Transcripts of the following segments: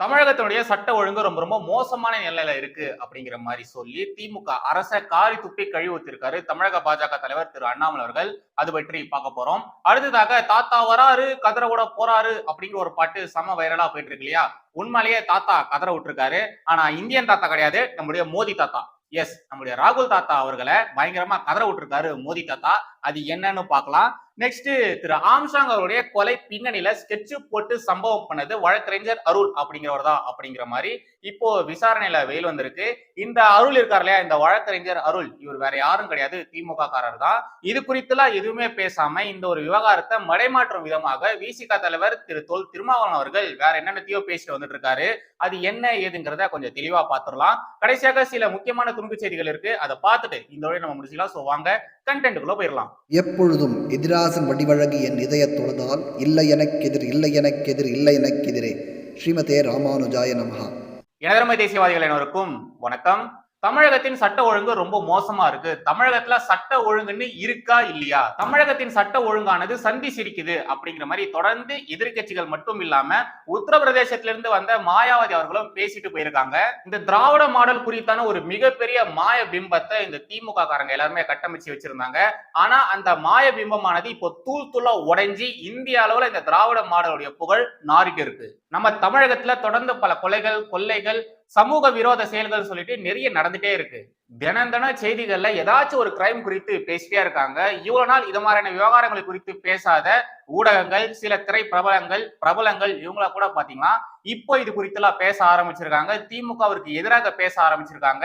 தமிழகத்தினுடைய சட்ட ஒழுங்கு ரொம்ப ரொம்ப மோசமான நிலையில இருக்கு அப்படிங்கிற மாதிரி சொல்லி திமுக அரச காரி துப்பி கழிவுத்திருக்காரு தமிழக பாஜக தலைவர் திரு அண்ணாமலை அவர்கள். அது பற்றி பார்க்க போறோம். அடுத்ததாக தாத்தா வராரு கதற விட போறாரு அப்படிங்கிற ஒரு பாட்டு செம வைரலா போயிட்டு இருக்கு இல்லையா? உண்மையிலேயே தாத்தா கதற விட்டுருக்காரு. ஆனா இந்தியன் தாத்தா கிடையாது நம்முடைய மோடி தாத்தா. எஸ் நம்முடைய ராகுல் தாத்தா அவர்களை பயங்கரமா கதற விட்டுருக்காரு மோடி தாத்தா. அது என்னன்னு பார்க்கலாம். நெக்ஸ்ட் திரு ஆம்சாங் அவருடைய கொலை பின்னணியில ஸ்கெட்ச் போட்டு சம்பவம் பண்ணது வழக்கறிஞர் அருள் அப்படிங்கிறவர் தான் அப்படிங்கிற மாதிரி இப்போ விசாரணையில வெயில் வந்திருக்கு. இந்த அருள் இருக்கார் இல்லையா? இந்த வழக்கறிஞர் அருள். இவர் வேற யாரும் கிடையாது. திமுக காரர் தான். இது குறித்துலாம் எதுவுமே பேசாம இந்த ஒரு விவகாரத்தை மடைமாற்றும் விதமாக விசிக தலைவர் திரு தொல் திருமாவளவன் அவர்கள் வேற என்னென்னத்தையோ பேசிட்டு வந்துட்டு இருக்காரு. அது என்ன ஏதுங்கிறத கொஞ்சம் தெளிவா பார்த்துடலாம். கடைசியாக சில முக்கியமான துணுக்கு செய்திகள் இருக்கு. அதை பார்த்துட்டு இந்த வழி நம்ம முடிச்சுக்கலாம். ஸோ வாங்க கண்டென்ட்டுக்குள்ள போயிடலாம் எப்பொழுதும் எதிராசன் வடிவழகு என் இதயத் தொழுதால் இல்லை எனக்கெதிர் இல்லை எனக்கெதிர் இல்லை எனக்கெதிரே. ஸ்ரீமதே ராமானுஜாய நமஹா. எனதரமை தேசியவாதிகள் அனைவருக்கும் வணக்கம். தமிழகத்தின் சட்ட ஒழுங்கு ரொம்ப மோசமா இருக்கு. தமிழகத்துல சட்ட ஒழுங்குன்னு இருக்கா இல்லையா? தமிழகத்தின் சட்ட ஒழுங்கானது சந்தி சிரிக்குது அப்படிங்கிற மாதிரி தொடர்ந்து எதிர்க்கட்சிகள் மட்டும் இல்லாம உத்தரப்பிரதேசத்திலிருந்து வந்த மாயாவதி அவர்களும் பேசிட்டு போயிருக்காங்க. இந்த திராவிட மாடல் குறித்தான ஒரு மிகப்பெரிய மாய பிம்பத்தை இந்த திமுக காரங்க எல்லாருமே கட்டமைச்சு வச்சிருந்தாங்க. ஆனா அந்த மாய பிம்பமானது இப்போ தூள் தூளா உடைஞ்சி இந்திய அளவுல இந்த திராவிட மாடலுடைய புகழ் நாறிட்டு இருக்கு. நம்ம தமிழகத்துல தொடர்ந்து பல கொலைகள் கொள்ளைகள் சமூக விரோத செயல்கள் சொல்லிட்டு நிறைய நடந்துட்டே இருக்கு. தினந்தன செய்திகள்ல ஏதாச்சும் ஒரு கிரைம் குறித்து பேசிட்டே இருக்காங்க. இவ்வளவு நாள் இது மாதிரியான விவகாரங்களை குறித்து பேசாத ஊடகங்கள் சில திரை பிரபலங்கள் பிரபலங்கள் இவங்கள கூட பாத்தீங்கன்னா இப்போ இது குறித்தெல்லாம் பேச ஆரம்பிச்சிருக்காங்க. திமுகவிற்கு எதிராக பேச ஆரம்பிச்சிருக்காங்க.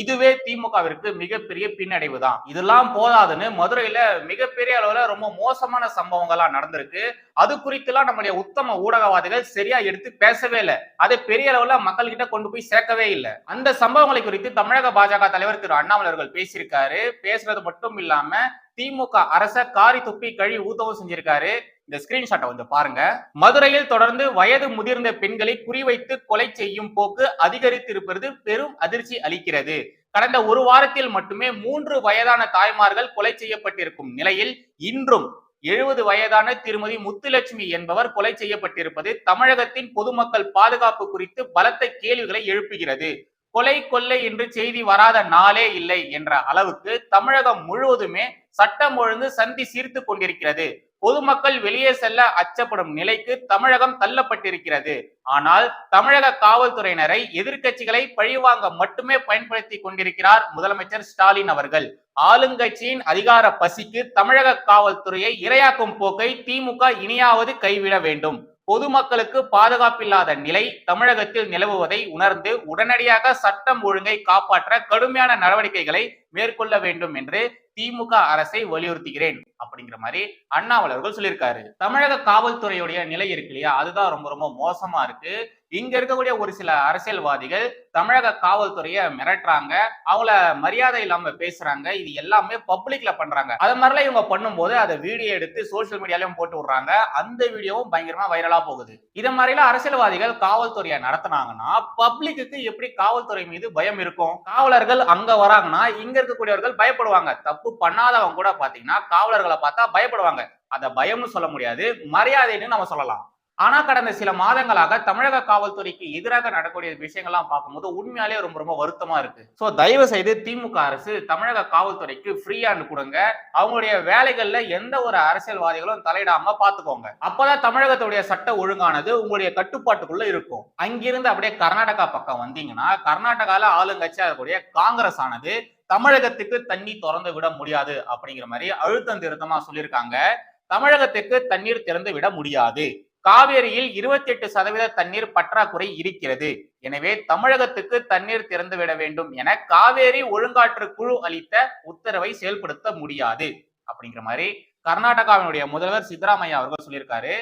இதுவே திமுகவிற்கு மிகப்பெரிய பின்னடைவு தான். இதெல்லாம் போதாதுன்னு மதுரையில மிகப்பெரிய அளவுல ரொம்ப மோசமான சம்பவங்கள்லாம் நடந்திருக்கு. அது குறித்துலாம் நம்முடைய உத்தம ஊடகவாதிகள் சரியா எடுத்து பேசவே இல்லை. அதை பெரிய அளவுல மக்கள்கிட்ட கொண்டு போய் சேர்க்கவே இல்லை. அந்த சம்பவங்களை குறித்து தமிழக பாஜக தலைவர் தலைவர் திரு அண்ணாமலை அவர்கள் பேசியிருக்காரு. பேசுறது மட்டும் இல்லாம திமுக அரச காரி துப்பி கழி ஊத்தவும் செஞ்சிருக்காரு. இந்த ஸ்கிரீன்ஷாட்டை வந்து பாருங்க. மதுரையில் தொடர்ந்து வயது முதிர்ந்த பெண்களை குறிவைத்து கொலை செய்யும் போக்கு அதிகரித்திருப்பது பெரும் அதிர்ச்சி அளிக்கிறது. கடந்த ஒரு வாரத்தில் மட்டுமே மூன்று வயதான தாய்மார்கள் கொலை செய்யப்பட்டிருக்கும் நிலையில் இன்றும் எழுபது வயதான திருமதி முத்துலட்சுமி என்பவர் கொலை செய்யப்பட்டிருப்பது தமிழகத்தின் பொதுமக்கள் பாதுகாப்பு குறித்து பலத்த கேள்விகளை எழுப்புகிறது. கொலை கொள்ளை என்று செய்தி வராத நாளே இல்லை என்ற அளவுக்கு தமிழகம் முழுவதுமே சட்டம் ஒழுங்கு சந்தி சீர்த்து கொண்டிருக்கிறது. பொதுமக்கள் வெளியே செல்ல அச்சப்படும் நிலைக்கு தமிழகம் தள்ளப்பட்டிருக்கிறது. ஆனால் தமிழக காவல்துறையினரை எதிர்க்கட்சிகளை பழிவாங்க மட்டுமே பயன்படுத்தி கொண்டிருக்கிறார் முதலமைச்சர் ஸ்டாலின் அவர்கள். ஆளுங்கட்சியின் அதிகார பசிக்கு தமிழக காவல்துறையை இரையாக்கும் போக்கை திமுக இனியாவது கைவிட வேண்டும். பொதுமக்களுக்கு பாதுகாப்பில்லாத நிலை தமிழகத்தில் நிலவுவதை உணர்ந்து உடனடியாக சட்டம் ஒழுங்கை காப்பாற்ற கடுமையான நடவடிக்கைகளை மேற்கொள்ள வேண்டும் என்று திமுக அரசை வலியுறுத்துகிறேன் அப்படிங்கிற மாதிரி அண்ணாமலை அவர்கள் சொல்லியிருக்காரு. தமிழக காவல்துறையுடைய நிலை இருக்கு இல்லையா? அதுதான் ரொம்ப ரொம்ப மோசமா இருக்கு. இங்க இருக்கக்கூடிய ஒரு சில அரசியல்வாதிகள் தமிழக காவல்துறையை மிரட்டுறாங்க. அவங்கள மரியாதை இல்லாம பேசுறாங்க. இது எல்லாமே பப்ளிக்ல பண்றாங்க. அது மாதிரிலாம் இவங்க பண்ணும்போது அதை வீடியோ எடுத்து சோசியல் மீடியாலையும் போட்டு விடுறாங்க. அந்த வீடியோவும் பயங்கரமா வைரலா போகுது. இதை மாதிரிலாம் அரசியல்வாதிகள் காவல்துறையை நடத்தினாங்கன்னா பப்ளிக்கு எப்படி காவல்துறை மீது பயம் இருக்கும்? காவலர்கள் அங்க வராங்கன்னா இங்க இருக்கக்கூடியவர்கள் பயப்படுவாங்க. தப்பு பண்ணாதவங்க கூட பாத்தீங்கன்னா காவலர்களை பார்த்தா பயப்படுவாங்க. அதை பயம்னு சொல்ல முடியாது. மரியாதைன்னு நம்ம சொல்லலாம். ஆனா கடந்த சில மாதங்களாக தமிழக காவல்துறைக்கு எதிராக நடக்கக்கூடிய விஷயங்கள்லாம் பார்க்கும்போது உண்மையாலே ரொம்ப ரொம்ப வருத்தமா இருக்கு. சோ தயவு செய்து திமுக அரசு தமிழக காவல்துறைக்கு ஃப்ரீயாண்டு கொடுங்க. அவங்களுடைய வேலைகள்ல எந்த ஒரு அரசியல்வாதிகளும் தலையிடாம பாத்துக்கோங்க அப்பதான் தமிழகத்துடைய சட்ட ஒழுங்கானது உங்களுடைய கட்டுப்பாட்டுக்குள்ள இருக்கும். அங்கிருந்து அப்படியே கர்நாடகா பக்கம் வந்தீங்கன்னா கர்நாடகால ஆளுங்கட்சியா இருக்கக்கூடிய காங்கிரஸ் ஆனது தமிழகத்துக்கு தண்ணி திறந்து விட முடியாது அப்படிங்கிற மாதிரி அழுத்தம் திருத்தமா சொல்லியிருக்காங்க. தமிழகத்துக்கு தண்ணீர் திறந்து விட முடியாது. காவேரியில் இருபத்தி எட்டு சதவீத தண்ணீர் பற்றாக்குறை இருக்கிறது. எனவே தமிழகத்துக்கு தண்ணீர் திறந்து விட வேண்டும் என காவேரி ஒழுங்காற்று குழு அளித்த உத்தரவை செயல்படுத்த முடியாது. அப்படிங்கிற மாதிரி கர்நாடகாவினுடைய முதல்வர் சித்தராமையா அவர்கள் சொல்லியிருக்காரு.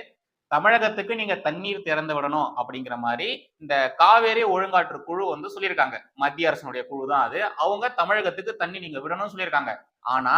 தமிழகத்துக்கு நீங்க தண்ணீர் திறந்து விடணும் அப்படிங்கிற மாதிரி இந்த காவேரி ஒழுங்காற்று குழு வந்து சொல்லியிருக்காங்க. மத்திய அரசனுடைய குழு தான் அது. அவங்க தமிழகத்துக்கு தண்ணி நீங்க விடணும்னு சொல்லியிருக்காங்க. ஆனா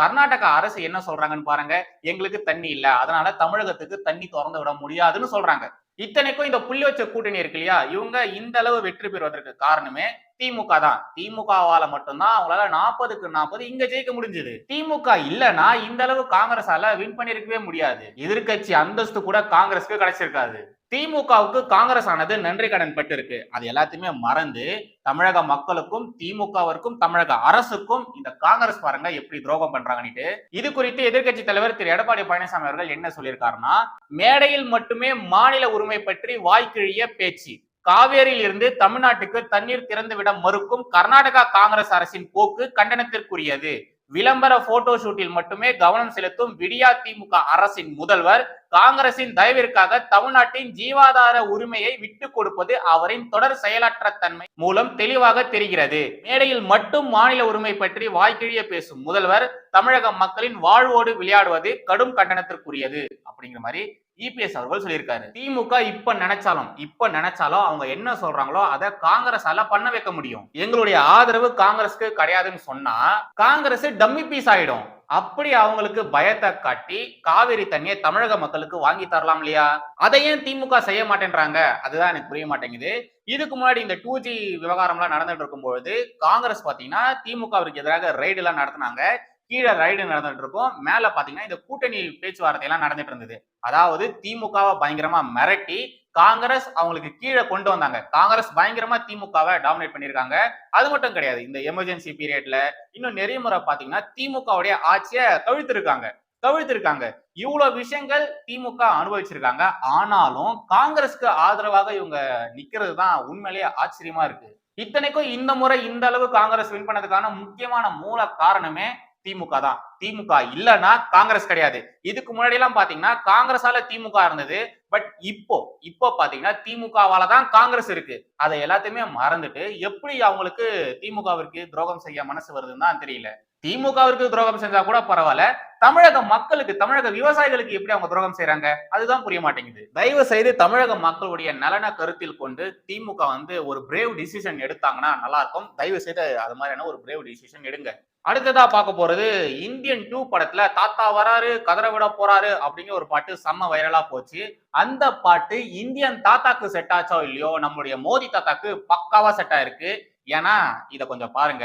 கர்நாடகா அரசு என்ன சொல்றாங்கன்னு பாருங்க. எங்களுக்கு தண்ணி இல்ல. அதனால தமிழகத்துக்கு தண்ணி திறந்து விட முடியாதுன்னு சொல்றாங்க. இத்தனைக்கும் இந்த புள்ளி வச்ச கூட்டணி இருக்கு இல்லையா? இவங்க இந்த அளவு வெற்றி பெறுவதற்கு காரணமே திமுக தான். திமுகவால மட்டும்தான் அவங்களால நாற்பதுக்கு நாற்பது இங்க ஜெயிக்க முடிஞ்சது. திமுக இல்லனா இந்த அளவு காங்கிரஸால வின் பண்ணிருக்கவே முடியாது. எதிர்க்கட்சி அந்தஸ்து கூட காங்கிரஸ்க்கு கிடைச்சிருக்காது. திமுகவுக்கு காங்கிரஸ் ஆனது நன்றி கடன் பட்டு இருக்கு அது எல்லாத்தையுமே மறந்து தமிழக மக்களுக்கும் திமுகவிற்கும் தமிழக அரசுக்கும் இந்த காங்கிரஸ் பாருங்க எப்படி துரோகம் பண்றாங்கன்னுட்டு. இது குறித்து எதிர்க்கட்சி தலைவர் திரு. எடப்பாடி பழனிசாமி அவர்கள் என்ன சொல்லியிருக்காருன்னா மேடையில் மட்டுமே மாநில உரிமை பற்றி வாய்க்கிழிய பேச்சு. காவேரியில் இருந்து தமிழ்நாட்டுக்கு தண்ணீர் திறந்துவிட மறுக்கும் கர்நாடகா காங்கிரஸ் அரசின் போக்கு கண்டனத்திற்குரியது. விளம்பர போட்டோ ஷூட்டில் மட்டுமே கவனம் செலுத்தும் விடியா திமுக அரசின் முதல்வர் காங்கிரசின் தயவிற்காக தமிழ்நாட்டின் ஜீவாதார உரிமையை விட்டு கொடுப்பது அவரின் தொடர் செயலற்ற தன்மை மூலம் தெளிவாக தெரிகிறது. மேடையில் மட்டும் மாநில உரிமை பற்றி வாய்க்கிழிய பேசும் முதல்வர் தமிழக மக்களின் வாழ்வோடு விளையாடுவது கடும் கண்டனத்திற்குரியது. அப்படிங்கிற மாதிரி இபிஎஸ் அவர்கள் சொல்லியிருக்காரு. திமுக இப்ப நினைச்சாலும் இப்ப நினைச்சாலும் அவங்க என்ன சொல்றாங்களோ அதை காங்கிரஸால பண்ண வைக்க முடியும். எங்களுடைய ஆதரவு காங்கிரஸ்க்கு கிடையாதுன்னு சொன்னா காங்கிரஸ் டம்மி பீஸ் ஆயிடும். அப்படி அவங்களுக்கு பயத்தை காட்டி காவிரி தண்ணியை தமிழக மக்களுக்கு வாங்கி தரலாம் இல்லையா? அதை ஏன் திமுக செய்ய மாட்டேன்றாங்க? அதுதான் எனக்கு புரிய மாட்டேங்குது. இதுக்கு முன்னாடி இந்த டூ ஜி விவகாரம்லாம் நடந்துட்டு இருக்கும்பொழுது காங்கிரஸ் பார்த்தீங்கன்னா திமுகவிற்கு எதிராக ரைடு எல்லாம் நடத்தினாங்க. கீழே ரைடு நடந்துட்டு இருக்கும் மேல பாத்தீங்கன்னா இந்த கூட்டணி பேச்சுவார்த்தை எல்லாம் நடந்துட்டு இருந்தது அதாவது திமுகவை பயங்கரமா மிரட்டி காங்கிரஸ் அவங்களுக்கு கீழே கொண்டு வந்தாங்க. காங்கிரஸ் பயங்கரமா திமுகவை டாமினேட் பண்ணியிருக்காங்க. அது மட்டும் கிடையாது. இந்த எமர்ஜென்சி பீரியட்ல இன்னும் நிறைய முறை பாத்தீங்கன்னா திமுகவுடைய ஆட்சியை கவிழ்த்திருக்காங்க கவிழ்த்திருக்காங்க இவ்வளவு விஷயங்கள் திமுக அனுபவிச்சிருக்காங்க. ஆனாலும் காங்கிரஸ்க்கு ஆதரவாக இவங்க நிக்கிறது தான் உண்மையிலேயே ஆச்சரியமா இருக்கு. இத்தனைக்கும் இந்த முறை இந்த அளவு காங்கிரஸ் வின் பண்ணதுக்கான முக்கியமான மூல காரணமே திமுக தான். திமுக இல்லைன்னா காங்கிரஸ் கிடையாது. இதுக்கு முன்னாடி எல்லாம் பாத்தீங்கன்னா காங்கிரஸால திமுக இருந்தது. பட் இப்போ இப்போ பாத்தீங்கன்னா திமுகவால தான் காங்கிரஸ் இருக்கு. அதை எல்லாத்தையுமே மறந்துட்டு எப்படி அவங்களுக்கு திமுகவிற்கு துரோகம் செய்ய மனசு வருதுன்னு தான் தெரியல. திமுகவிற்கு துரோகம் செஞ்சா கூட பரவாயில்ல. தமிழக மக்களுக்கு தமிழக விவசாயிகளுக்கு எப்படி அவங்க துரோகம் செய்யறாங்க அதுதான் புரிய மாட்டேங்குது. தயவு செய்து தமிழக மக்களுடைய நலனை கருத்தில் கொண்டு திமுக வந்து ஒரு பிரேவ் டிசிஷன் எடுத்தாங்கன்னா நல்லா இருக்கும். தயவு செய்து அது மாதிரியான ஒரு பிரேவ் டிசிஷன் எடுங்க. அடுத்ததா பார்க்க போறது இந்தியன் டூ படத்துல தாத்தா வராரு கதரை விட போறாரு அப்படிங்கிற ஒரு பாட்டு செம்ம வைரலா போச்சு. அந்த பாட்டு இந்தியன் தாத்தாக்கு செட் ஆச்சோ இல்லையோ நம்முடைய மோடி தாத்தாக்கு பக்காவா செட் ஆயிருக்கு. ஏன்னா இத கொஞ்சம் பாருங்க.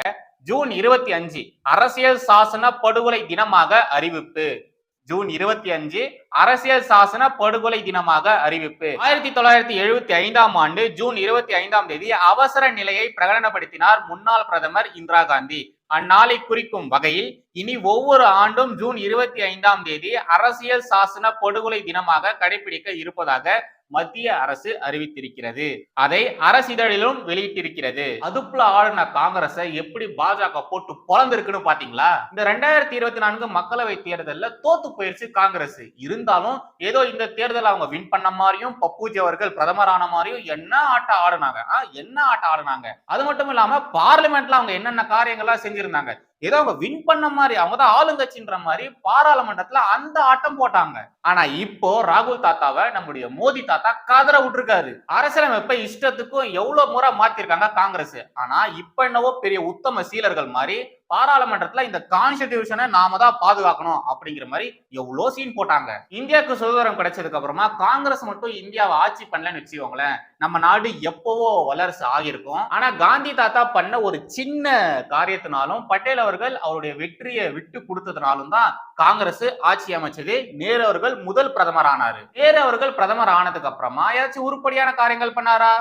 ஜூன் இருபத்தி அஞ்சு அரசியல் சாசன படுகொலை தினமாக அறிவிப்பு. ஜூன் இருபத்தி அஞ்சு அரசியல் சாசன படுகொலை தினமாக அறிவிப்பு. ஆயிரத்தி தொள்ளாயிரத்தி எழுபத்தி ஐந்தாம் ஆண்டு ஜூன் இருபத்தி ஐந்தாம் தேதி அவசர நிலையை பிரகடனப்படுத்தினார் முன்னாள் பிரதமர் இந்திரா காந்தி. அந்நாளை குறிக்கும் வகையில் இனி ஒவ்வொரு ஆண்டும் ஜூன் இருபத்தி ஐந்தாம் தேதி அரசியல் சாசன படுகொலை தினமாக கடைபிடிக்க இருப்பதாக மத்திய அரசு அறிவித்திருக்கிறது. அதை அரசிதழிலும் வெளியிட்டிருக்கிறது. அதுப்புல ஆளுநர் காங்கிரஸை எப்படி பாஜக போட்டு பொழந்திருக்குன்னு பாத்தீங்களா? இந்த ரெண்டாயிரத்தி இருபத்தி நான்கு மக்களவை தேர்தல்ல தோத்து போயிருச்சு காங்கிரஸ். இருந்தாலும் ஏதோ இந்த தேர்தல் அவங்க வின் பண்ண மாதிரியும் பப்பூஜி அவர்கள் பிரதமர் ஆன மாதிரியும் என்ன ஆட்டம் ஆடுனாங்க? என்ன ஆட்டம் ஆடுனாங்க? அது மட்டும் இல்லாம பார்லிமெண்ட்ல அவங்க என்னென்ன காரியங்கள்லாம் செஞ்சிருந்தாங்க? ஏதோ அவங்க வின் பண்ண மாதிரி அவங்க தான் ஆளுங்கட்சின்ற மாதிரி பாராளுமன்றத்துல அந்த ஆட்டம் போட்டாங்க. ஆனா இப்போ ராகுல் தாத்தாவை நம்முடைய மோடி தாத்தா கதற விட்டுருக்காரு. அரசியலமைப்பை இஷ்டத்துக்கும் எவ்வளவு முறை மாத்திருக்காங்க காங்கிரஸ். ஆனா இப்ப என்னவோ பெரிய உத்தம சீலர்கள் மாதிரி பாராளுமன்றத்துல இந்த கான்ஸ்டிடியூஷனை நாம தான் பாதுகாக்கணும் அப்படிங்கிற மாதிரி எவ்வளோ சீன் போட்டாங்க. இந்தியாவுக்கு சுதந்திரம் கிடைச்சதுக்கு அப்புறமா காங்கிரஸ் மட்டும் இந்தியாவை ஆட்சி பண்ணலன்னு வச்சுக்கோங்களேன் நம்ம நாடு எப்பவோ வளர்ச்சி ஆகியிருக்கும். ஆனா காந்தி தாத்தா பண்ண ஒரு சின்ன காரியத்தினாலும் பட்டேல் அவர்கள் அவருடைய வெற்றியை விட்டு கொடுத்ததுனாலும் தான் காங்கிரஸ் ஆட்சி அமைச்சது. நேரு அவர்கள் முதல் பிரதமர் ஆனாரு. நேரு அவர்கள் பிரதமர் ஆனதுக்கு அப்புறமா ஏதாச்சும் உருப்படியான காரியங்கள் பண்ணாரா?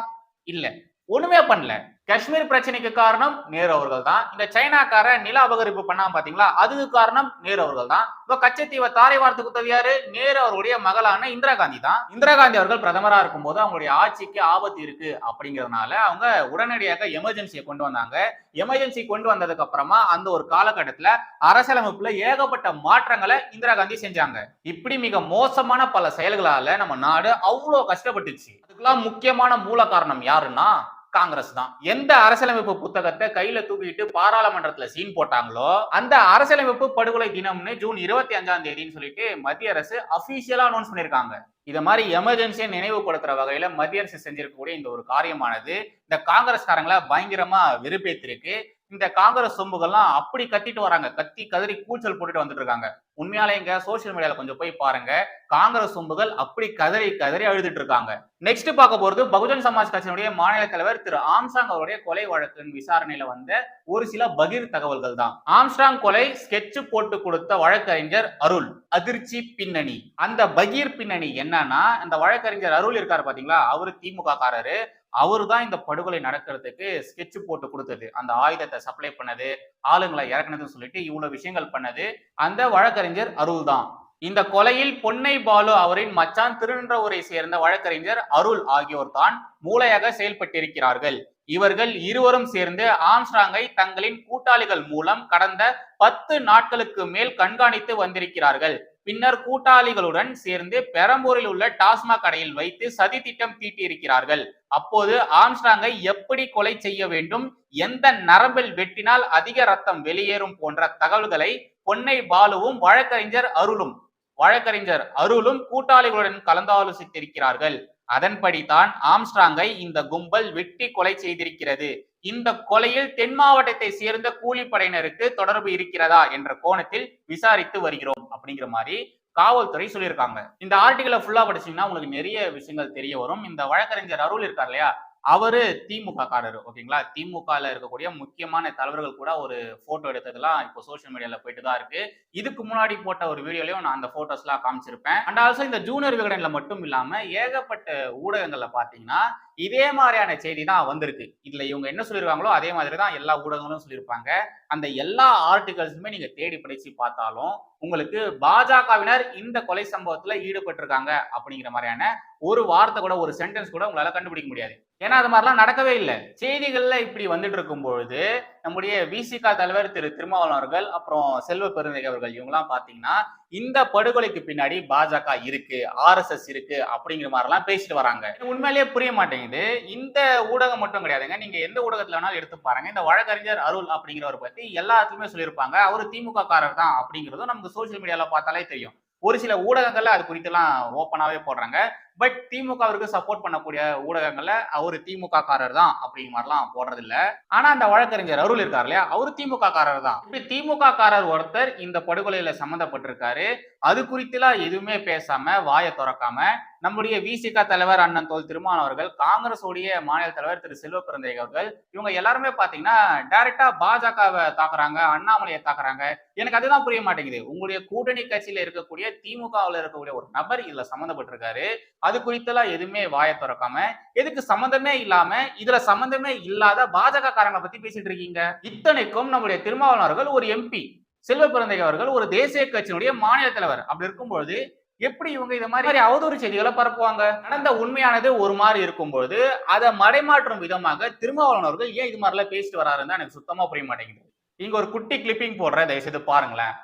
இல்ல. ஒண்ணுமே பண்ணல. காஷ்மீர் பிரச்சனைக்கு காரணம் நேரு அவர்கள் தான் இந்த சைனாக்கார நில அபகரிப்பு பண்ணாம பாத்தீங்களா? அதுக்கு காரணம் நேரு அவர்கள் தான் இப்போ கச்சத்தீவை தாரை வார்த்துக்கு உதவியாரு நேரு அவருடைய மகளான இந்திரா காந்தி தான் இந்திரா காந்தி அவர்கள் பிரதமரா இருக்கும்போது அவங்களுடைய ஆட்சிக்கு ஆபத்து இருக்கு அப்படிங்கறதுனால அவங்க உடனடியாக எமர்ஜென்சியை கொண்டு வந்தாங்க. எமர்ஜென்சி கொண்டு வந்ததுக்கு அப்புறமா அந்த ஒரு காலகட்டத்துல அரசியலமைப்புல ஏகப்பட்ட மாற்றங்களை இந்திரா காந்தி செஞ்சாங்க. இப்படி மிக மோசமான பல செயல்களால நம்ம நாடு அவ்வளோ கஷ்டப்பட்டுச்சு. அதுக்கெல்லாம் முக்கியமான மூல காரணம் யாருன்னா காங்கிரஸ் தான். எந்த அரசியலமைப்பு புத்தகத்தை கையில தூக்கிட்டு பாராளுமன்றத்துல சீன் போட்டாங்களோ அந்த அரசியலமைப்பு படுகொலை தினம்னு ஜூன் இருபத்தி அஞ்சாம் தேதினு சொல்லிட்டு மத்திய அரசு அபிஷியலா அனௌன்ஸ் பண்ணிருக்காங்க. இத மாதிரி எமர்ஜென்சியை நினைவுபடுத்துற வகையில மத்திய அரசு செஞ்சிருக்கக்கூடிய இந்த ஒரு காரியமானது இந்த காங்கிரஸ்காரங்களை பயங்கரமா வெறுப்பேத்திருக்கு. இந்த காங்கிரஸ் சொம்புகள்லாம் அப்படி கத்திட்டு வராங்க. கத்தி கதறி கூச்சல் போட்டுட்டு வந்துட்டு இருக்காங்க. உண்மையாலே இங்க சோசியல் மீடியால கொஞ்சம் போய் பாருங்க. காங்கிரஸ் சொம்புகள் அப்படி கதறி கதறி அழுதுட்டு இருக்காங்க. நெக்ஸ்ட் பார்க்க போறது பகுஜன் சமாஜ் கட்சியினுடைய மாநில தலைவர் திரு ஆம்சாங் அவருடைய கொலை வழக்கின் விசாரணையில வந்த ஒரு சில பகிர் தகவல்கள் தான். ஆம்ஸ்டாங் கொலை ஸ்கெட்ச் போட்டு கொடுத்த வழக்கறிஞர் அருள் அதிர்ச்சி பின்னணி. அந்த பகீர் பின்னணி என்னன்னா அந்த வழக்கறிஞர் அருள் இருக்காரு பாத்தீங்களா? அவரு திமுக காரரு அவர் தான் இந்த படுகொலை நடக்கிறதுக்கு ஸ்கெட்ச் போட்டு கொடுத்தது. அந்த ஆயுதத்தை சப்ளை பண்ணது ஆளுங்களை இறக்குனதுன்னு சொல்லிட்டு இவ்வளவு விஷயங்கள் பண்ணது. அந்த வழக்கறிஞர் அருள் தான் இந்த கொலையில் பொன்னை பாலு அவரின் மச்சான் திருநின்றவரை சேர்ந்த வழக்கறிஞர் அருள் ஆகியோர் தான் மூளையாக செயல்பட்டிருக்கிறார்கள். இவர்கள் இருவரும் சேர்ந்து ஆம்ஸ்ட்ராங்கை தங்களின் கூட்டாளிகள் மூலம் கடந்த பத்து நாட்களுக்கு மேல் கண்காணித்து வந்திருக்கிறார்கள். பின்னர் கூட்டாளிகளுடன் சேர்ந்து பெரம்பூரில் உள்ள டாஸ்மாக் கடையில் வைத்து சதி திட்டம் தீட்டியிருக்கிறார்கள். அப்போது ஆம்ஸ்டாங்கை எப்படி கொலை செய்ய வேண்டும் எந்த நரம்பில் வெட்டினால் அதிக ரத்தம் வெளியேறும் போன்ற தகவல்களை பொன்னை பாலுவும் வழக்கறிஞர் அருளும் வழக்கறிஞர் அருளும் கூட்டாளிகளுடன் கலந்தாலோசித்திருக்கிறார்கள். அதன்படிதான் ஆம்ஸ்ட்ராங்கை இந்த கும்பல் வெட்டி கொலை செய்திருக்கிறது. இந்த கொலையில் தென் மாவட்டத்தை சேர்ந்த கூலிப்படையினருக்கு தொடர்பு இருக்கிறதா என்ற கோணத்தில் விசாரித்து வருகிறோம் அப்படிங்கிற மாதிரி காவல்துறை சொல்லியிருக்காங்க. இந்த ஆர்டிகளை ஃபுல்லா படிச்சீங்கன்னா உங்களுக்கு நிறைய விஷயங்கள் தெரிய வரும். இந்த வழக்கறிஞர் அருள் இருக்கார் இல்லையா? அவரு திமுக காரரு ஓகேங்களா? திமுகல இருக்கக்கூடிய முக்கியமான தலைவர்கள் கூட ஒரு போட்டோ எடுத்ததெல்லாம் இப்போ சோஷியல் மீடியால போயிட்டு தான் இருக்கு. இதுக்கு முன்னாடி போட்ட ஒரு வீடியோலயும் நான் அந்த போட்டோஸ் எல்லாம் காமிச்சிருப்பேன். அண்ட் ஆல்சோ இந்த ஜூனியர் விகடன்ல மட்டும் இல்லாம ஏகப்பட்ட ஊடகங்கள்ல பாத்தீங்கன்னா இதே மாதிரியான செய்தி தான் வந்திருக்கு. இதுல இவங்க என்ன சொல்லிருக்காங்களோ அதே மாதிரி தான் எல்லா ஊடகங்களும் சொல்லியிருப்பாங்க அந்த எல்லா ஆர்டிகல்ஸுமே நீங்க தேடி படிச்சு பார்த்தாலும் உங்களுக்கு பாஜகவினர் இந்த கொலை சம்பவத்துல ஈடுபட்டிருக்காங்க அப்படிங்கிற மாதிரியான ஒரு வார்த்தை கூட ஒரு சென்டென்ஸ் கூட உங்களால கண்டுபிடிக்க முடியாது. ஏன்னா அது மாதிரிலாம் நடக்கவே இல்லை. செய்திகள்ல இப்படி வந்துட்டு இருக்கும் பொழுது நம்முடைய விசிகா தலைவர் திரு திருமாவளவன் அவர்கள் அப்புறம் செல்வ பெருந்தகை அவர்கள் இவங்கெல்லாம் பாத்தீங்கன்னா இந்த படுகொலைக்கு பின்னாடி பாஜக இருக்கு ஆர்எஸ்எஸ் இருக்கு அப்படிங்கிற மாதிரிலாம் பேசிட்டு வராங்க. உண்மையிலேயே புரிய மாட்டேங்குது. இந்த ஊடகம் மட்டும் கிடையாதுங்க. நீங்க எந்த ஊடகத்துல வேணாலும் எடுத்து பாருங்க. இந்த வழக்கறிஞர் அருள் அப்படிங்கிறவரை பத்தி எல்லாத்துலயுமே சொல்லியிருப்பாங்க. அவர் திமுக காரர் தான் அப்படிங்கிறதும் நமக்கு சோசியல் மீடியால பார்த்தாலே தெரியும். ஒரு சில ஊடகங்கள்ல அது குறித்தெல்லாம் ஓப்பனாவே போடுறாங்க. பட் திமுகவிற்கு சப்போர்ட் பண்ணக்கூடிய ஊடகங்கள்ல அவரு திமுக காரர் தான் அப்படிங்கிற மாதிரிலாம் போடுறது இல்ல ஆனா அந்த வழக்கறிஞர் அருள் இருக்கார் இல்லையா? அவரு திமுக காரர் தான் இப்படி திமுக காரர் ஒருத்தர் இந்த படுகொலையில சம்மந்தப்பட்டிருக்காரு அது குறித்துலாம் எதுவுமே பேசாம வாயை திறக்காம நம்முடைய விசிக தலைவர் அண்ணன் தோல் திருமான் அவர்கள் காங்கிரஸ் உடைய மாநில தலைவர் திரு செல்வ பிறந்தகை அவர்கள் இவங்க எல்லாருமே பாத்தீங்கன்னா டைரக்டா பாஜகவை தாக்குறாங்க அண்ணாமலையை தாக்குறாங்க. எனக்கு அதுதான் புரிய மாட்டேங்குது. உங்களுடைய கூட்டணி கட்சியில இருக்கக்கூடிய திமுகவில் இருக்கக்கூடிய ஒரு நபர் இதுல சம்மந்தப்பட்டிருக்காரு அது குறித்தெல்லாம் எதுவுமே வாயை திறக்காம எதுக்கு சம்பந்தமே இல்லாம இதுல சம்மந்தமே இல்லாத பாஜக காரங்களை பத்தி பேசிட்டு இருக்கீங்க. இத்தனைக்கும் நம்முடைய திருமாவளவர்கள் அவர்கள் ஒரு எம்பி செல்வ பிறந்தை அவர்கள் ஒரு தேசிய கட்சியினுடைய மாநில தலைவர். அப்படி இருக்கும்பொழுது எப்படி இவங்க இந்த மாதிரி அவதூறு செய்திகளை பரப்புவாங்க? நடந்த உண்மையானது ஒரு மாதிரி இருக்கும்பொழுது அதை மடைமாற்றும் விதமாக திருமாவளவர்கள் ஏன் இது மாதிரிலாம் பேசிட்டு வராருன்னு எனக்கு சுத்தமா புரிய மாட்டேங்குது. இங்க ஒரு குட்டி கிளிப்பிங் போடுறேன் தயவு செய்து பாருங்களேன்.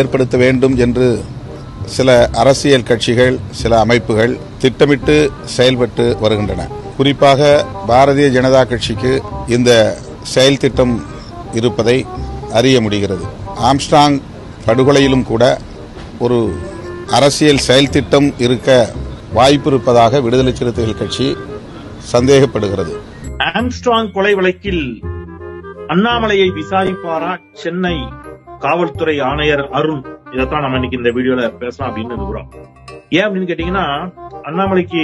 ஏற்படுத்த வேண்டும் என்று சில அரசியல் கட்சிகள் சில அமைப்புகள் திட்டமிட்டு செயல்பட்டு வருகின்றன. குறிப்பாக பாரதிய ஜனதா கட்சிக்கு இந்த செயல் திட்டம் இருப்பதை அறிய முடிகிறது. ஆம்ஸ்டாங் படுகொலையிலும் கூட ஒரு அரசியல் செயல் திட்டம் இருக்க வாய்ப்பு இருப்பதாக விடுதலை சிறுத்தைகள் கட்சி சந்தேகப்படுகிறது. ஆம்ஸ்ட்ராங் கொலை வழக்கில் அண்ணாமலையை விசாரிப்பாரா? சென்னை காவல்துறை ஆணையர் அருண். இதைத்தான் நம்ம இன்னைக்கு இந்த வீடியோல பேசலாம் அப்படின்னு இருக்கிறோம் ஏன் அப்படின்னு கேட்டீங்கன்னா அண்ணாமலைக்கு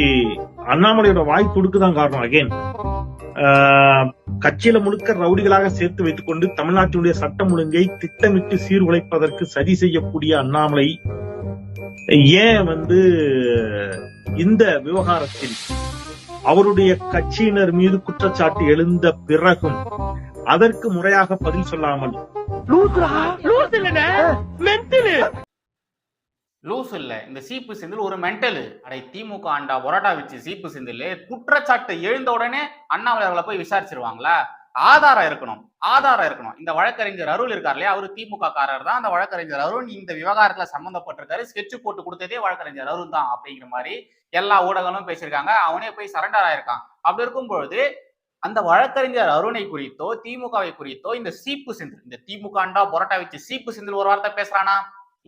அண்ணாமலையோட வாய் துடுக்குதான் காரணம் அகைன் கட்சியில முழுக்க ரவுடிகளாக சேர்த்து வைத்துக் கொண்டு தமிழ்நாட்டினுடைய சட்டம் ஒழுங்கை திட்டமிட்டு சீர்குலைப்பதற்கு சதி செய்யக்கூடிய அண்ணாமலை ஏன் வந்து இந்த விவகாரத்தில் அவருடைய கட்சியினர் மீது குற்றச்சாட்டு எழுந்த பிறகும் அதற்கு முறையாக பதில் சொல்லாமல் லூஸ் இல்ல. இந்த சீப்பு செந்தில் ஒரு மென்டல். அடை திமுக ஆண்டா பொரோட்டா வச்சு சீப்பு செந்தில் குற்றச்சாட்டு எழுந்த உடனே அண்ணாமலை அவர்களை போய் விசாரிச்சிருவாங்களா? ஆதாரம் இருக்கணும். ஆதாரம் இருக்கணும். இந்த வழக்கறிஞர் அருள் இருக்கார் இல்லையா? அவரு திமுக காரர் தான். அந்த வழக்கறிஞர் அருண் இந்த விவகாரத்துல சம்பந்தப்பட்டிருக்காரு. ஸ்கெட்ச் போட்டு கொடுத்ததே வழக்கறிஞர் அருண் தான் அப்படிங்கிற மாதிரி எல்லா ஊடகங்களும் பேசியிருக்காங்க. அவனே போய் சரண்டர் ஆயிருக்கான். அப்படி இருக்கும் பொழுது அந்த வழக்கறிஞர் அருணை குறித்தோ திமுகவை குறித்தோ இந்த சீப்பு செந்தில் இந்த திமுகண்டா பொரோட்டா வச்சு சீப்பு செந்தில் ஒரு வார்த்தை பேசுறானா?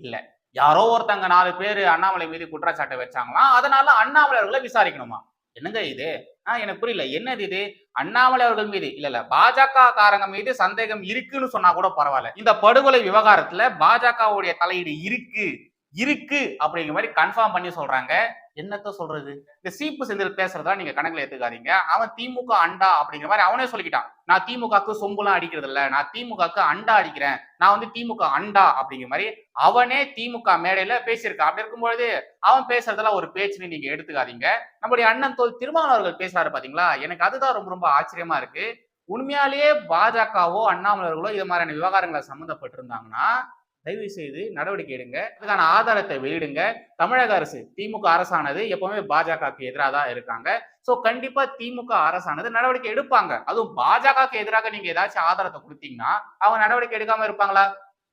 இல்ல. யாரோ ஒருத்தங்க நாலு பேர் அண்ணாமலை மீது குற்றச்சாட்டை வச்சாங்களாம் அதனால அண்ணாமலை அவர்களை விசாரிக்கணுமா? என்னங்க இது? ஆஹ் எனக்கு புரியல. என்னது இது? அண்ணாமலை அவர்கள் மீது இல்ல இல்ல பாஜக காரங்க மீது சந்தேகம் இருக்குன்னு சொன்னா கூட பரவாயில்ல. இந்த படுகொலை விவகாரத்துல பாஜகவுடைய தலையீடு இருக்கு இருக்கு அப்படிங்கிற மாதிரி கன்ஃபார்ம் பண்ணி சொல்றாங்க. என்னத்த சொல்றது? இந்த சீப்பு செந்தில் பேசுறதா நீங்க கணக்குல எடுத்துக்காதீங்க. அவன் திமுக அண்டா அப்படிங்கிற மாதிரி அவனே சொல்லிக்கிட்டான். நான் திமுகக்கு சொம்புலாம் அடிக்கிறது இல்ல நான் திமுகக்கு அண்டா அடிக்கிறேன். நான் வந்து திமுக அண்டா அப்படிங்கிற மாதிரி அவனே திமுக மேடையில பேசியிருக்கான். அப்படி இருக்கும்பொழுது அவன் பேசுறதெல்லாம் ஒரு பேச்சுன்னு நீங்க எடுத்துக்காதீங்க. நம்முடைய அண்ணன் தோல் திருமாவளவர்கள் அவர்கள் பேசுறாரு பாத்தீங்களா? எனக்கு அதுதான் ரொம்ப ரொம்ப ஆச்சரியமா இருக்கு. உண்மையாலேயே பாஜகவோ அண்ணாமலர்களோ இது மாதிரியான விவகாரங்களை சம்மந்தப்பட்டிருந்தாங்கன்னா தயவு செய்து நடவடிக்கை எடுங்க. அதுக்கான ஆதாரத்தை வெளியிடுங்க. தமிழக அரசு திமுக அரசானது எப்பவுமே பாஜகவுக்கு எதிராக தான் இருக்காங்க. ஸோ கண்டிப்பா திமுக அரசானது நடவடிக்கை எடுப்பாங்க. அதுவும் பாஜகவுக்கு எதிராக நீங்க ஏதாச்சும் ஆதாரத்தை கொடுத்தீங்கன்னா அவங்க நடவடிக்கை எடுக்காம இருப்பாங்களா?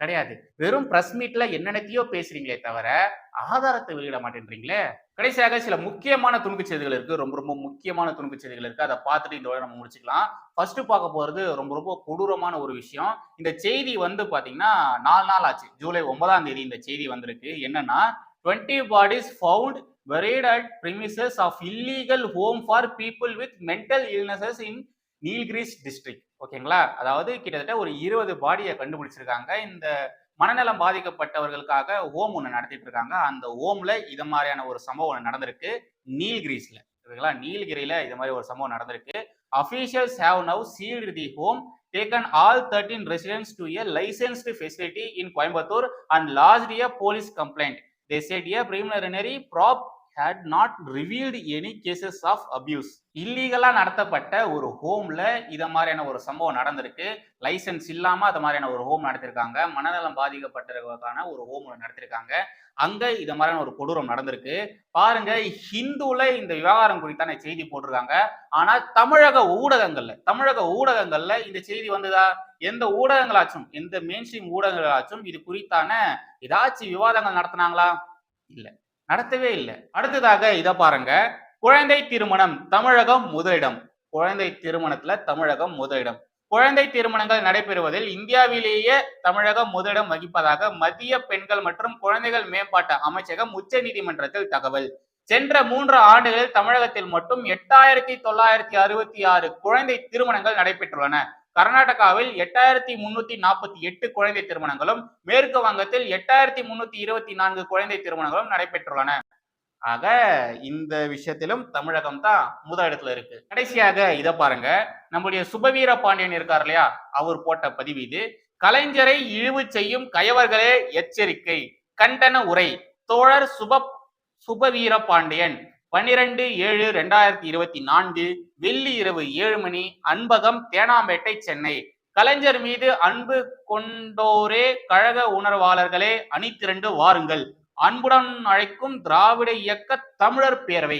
கிடையாது. வெறும் பிரஸ் மீட்ல என்னென்னத்தையோ பேசுறீங்களே தவிர ஆதாரத்தை வெளியிட மாட்டேன்றீங்களே? கடைசியாக சில முக்கியமான துணுக்கு செய்திகள் இருக்கு. ரொம்ப ரொம்ப முக்கியமான துணுக்கு செய்திகள் இருக்கு. அதை பார்த்துட்டு இந்த நம்ம முடிச்சுக்கலாம். ஃபர்ஸ்ட் பார்க்க போறது ரொம்ப ரொம்ப கொடூரமான ஒரு விஷயம். இந்த செய்தி வந்து பாத்தீங்கன்னா நாலு நாள் ஆச்சு. ஜூலை ஒன்பதாம் தேதி இந்த செய்தி வந்திருக்கு. என்னன்னா twenty bodies found buried at premises of illegal home for people with mental illnesses in Nilgiris district ஓகேங்களா? அதாவது கிட்டத்தட்ட ஒரு இருபது பாடியை கண்டுபிடிச்சிருக்காங்க. இந்த மனநலம் பாதிக்கப்பட்டவர்களுக்காக ஹோம் ஒன்று நடத்திட்டு இருக்காங்க. அந்த ஓம்ல இது மாதிரியான ஒரு சம்பவம் ஒன்று நடந்திருக்கு. நீல்கிரிஸ்ல. ஓகேங்களா நீலகிரியில இது மாதிரி ஒரு சம்பவம் நடந்திருக்கு. Officials have now sealed the home taken all 13 residents to a licensed facility in Coimbatore and lodged a police complaint. They said a preliminary probe had not revealed any cases of abuse இல்லீகலா நடத்தப்பட்ட ஒரு ஹோம்ல இத மாதிரியான ஒரு சம்பவம் நடந்திருக்கு. Licence இல்லாம அது மாதிரியான ஒரு ஹோம் நடத்திருக்காங்க. மனநலம் பாதிக்கப்பட்டவர்களுக்கான ஒரு ஹோம் நடத்திருக்காங்க. அங்க இத மாதிரியான ஒரு கொடூரம் நடந்திருக்கு. பாருங்க ஹிந்துல இந்த விவகாரம் குறித்தான செய்தி போட்டிருக்காங்க. ஆனா தமிழக ஊடகங்கள்ல தமிழக ஊடகங்கள்ல இந்த செய்தி வந்ததா? எந்த ஊடகங்களாச்சும் எந்த மெயின்ஸ்ட்ரீம் ஊடகங்களாச்சும் இது குறித்தான ஏதாச்சும் விவாதங்கள் நடத்தினாங்களா? இல்லை. நடத்தவே இல்லை. அடுத்ததாக இத பாருங்க. குழந்தை திருமணம் தமிழகம் முதலிடம். குழந்தை திருமணத்துல தமிழகம் முதலிடம். குழந்தை திருமணங்கள் நடைபெறுவதில் இந்தியாவிலேயே தமிழகம் முதலிடம் வகிப்பதாக மத்திய பெண்கள் மற்றும் குழந்தைகள் மேம்பாட்டு அமைச்சகம் உச்ச நீதிமன்றத்தில் தகவல். சென்ற மூன்று ஆண்டுகளில் தமிழகத்தில் மட்டும் எட்டாயிரத்தி தொள்ளாயிரத்தி அறுபத்தி ஆறு குழந்தை திருமணங்கள் நடைபெற்றுள்ளன. கர்நாடகாவில் எட்டாயிரத்தி முன்னூத்தி நாற்பத்தி எட்டு குழந்தை திருமணங்களும் மேற்கு வங்கத்தில் எட்டாயிரத்தி முன்னூத்தி இருபத்தி நான்கு குழந்தை திருமணங்களும் நடைபெற்றுள்ளன. ஆக இந்த விஷயத்திலும் தமிழகம் தான் முதலிடத்துல இருக்கு. கடைசியாக இதை பாருங்க. நம்முடைய சுபவீர பாண்டியன் இருக்கார் இல்லையா? அவர் போட்ட பதிவு இது. கலைஞரை இழிவு செய்யும் கயவர்களே எச்சரிக்கை. கண்டன உரை. தோழர் சுப சுபவீர பாண்டியன். பன்னிரண்டு ஏழு ரெண்டாயிரத்தி இருபத்தி நான்கு வெள்ளி இரவு ஏழு மணி அன்பகம் தேனாம்பேட்டை சென்னை. கலைஞர் மீது அன்பு கொண்டோரே கழக உணர்வாளர்களே அணித்திரண்டு வாருங்கள். அன்புடன் அழைக்கும் திராவிட இயக்க தமிழர் பேரவை.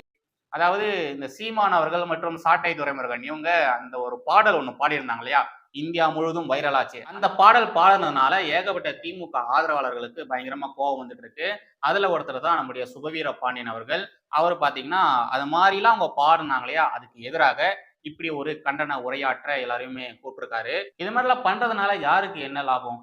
அதாவது இந்த சீமான் அவர்கள் மற்றும் சாட்டை துறைமுருகன் இவங்க அந்த ஒரு பாடல் ஒண்ணு பாடியிருந்தாங்க இல்லையா? இந்தியா முழுவதும் வைரலாச்சு. அந்த பாடல் பாடினதுனால ஏகப்பட்ட திமுக ஆதரவாளர்களுக்கு பயங்கரமா கோவம் வந்துட்டு இருக்கு அதுல ஒருத்தர் தான் நம்முடைய சுபவீர பாண்டியன் அவர்கள். அவர் பாத்தீங்கன்னா அது மாதிரிலாம் அவங்க பாடினாங்க இல்லையா? அதுக்கு எதிராக இப்படி ஒரு கண்டன உரையாற்ற எல்லாரையுமே கூப்பிட்டுருக்காரு. இது மாதிரிலாம் பண்றதுனால யாருக்கு என்ன லாபம்?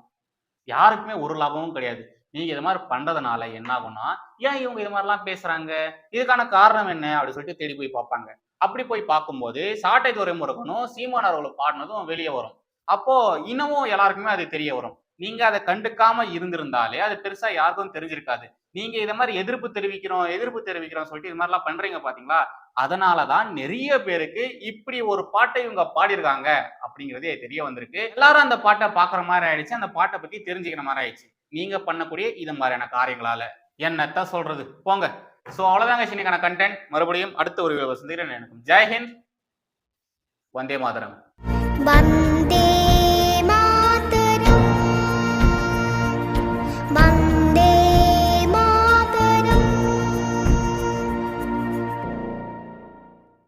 யாருக்குமே ஒரு லாபமும் கிடையாது. நீங்க இது மாதிரி பண்றதுனால என்ன ஆகும்னா ஏன் இவங்க இது மாதிரிலாம் பேசுறாங்க? இதுக்கான காரணம் என்ன? அப்படின்னு சொல்லிட்டு தேடி போய் பார்ப்பாங்க. அப்படி போய் பார்க்கும்போது சாட்டை துறைமுருகனும் சீமான் அவர்கள் பாடினதும் வெளியே வரும். அப்போ இன்னமும் எல்லாருக்குமே அது தெரிய வரும். நீங்க அதை கண்டுக்காம இருந்திருந்தாலே அது பெருசா யாருக்கும் தெரிஞ்சிருக்காது. நீங்க இதை மாதிரி எதிர்ப்பு தெரிவிக்கிறோம் எதிர்ப்பு தெரிவிக்கிறோம் சொல்லிட்டு இது மாதிரிலாம் பண்றீங்க பாத்தீங்களா? அதனாலதான் நிறைய பேருக்கு இப்படி ஒரு பாட்டை இவங்க பாடியிருக்காங்க அப்படிங்கிறதே தெரிய வந்திருக்கு. எல்லாரும் அந்த பாட்டை பாக்குற மாதிரி ஆயிடுச்சு. அந்த பாட்டை பத்தி தெரிஞ்சுக்கிற மாதிரி ஆயிடுச்சு. நீங்க பண்ணக்கூடிய இது மாதிரியான காரியங்களால. என்னத்த சொல்றது? போங்க. சோ அவ்வளவுதாங்க இன்னைக்கான கண்டென்ட் மறுபடியும் அடுத்த ஒரு சந்திக்கிறேன். எனக்கும் ஜெய்ஹிந்த் வந்தே மாதரம்.